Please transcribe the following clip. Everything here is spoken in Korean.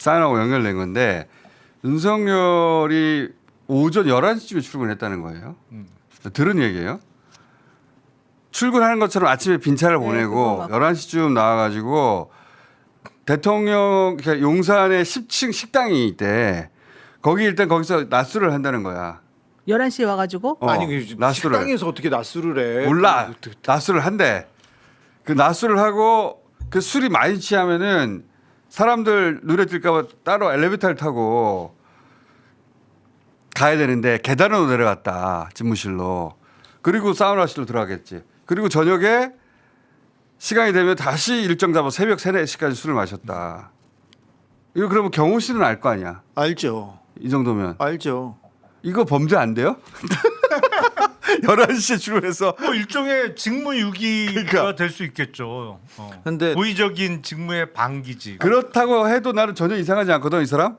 사인하고 연결된 건데 윤석열이 오전 11시쯤에 출근했다는 거예요. 들은 얘기예요. 출근하는 것처럼 아침에 빈차를 네, 보내고 그거 막- 11시쯤 나와가지고 대통령 그러니까 용산에 10층 식당이 있대. 거기 일단 거기서 낮술을 한다는 거야. 11시에 와가지고 어, 아니 그 낮술을. 식당에서 어떻게 낮술을 해? 몰라. 그- 낮술을 한대. 그 낮술을 하고 그 술이 많이 취하면은 사람들 눈에 띌까봐 따로 엘리베이터를 타고 가야 되는데 계단으로 내려갔다 집무실로. 그리고 사우나실로 들어가겠지. 그리고 저녁에 시간이 되면 다시 일정 잡아 새벽 3, 4시까지 술을 마셨다. 이거 그러면 경호 씨는 알 거 아니야. 알죠. 이 정도면. 알죠. 이거 범죄 안 돼요? 11시에 출근해서 뭐 일종의 직무유기가 그러니까. 될 수 있겠죠. 어. 근데 고의적인 직무의 방기지. 그렇다고 해도 나는 전혀 이상하지 않거든 이 사람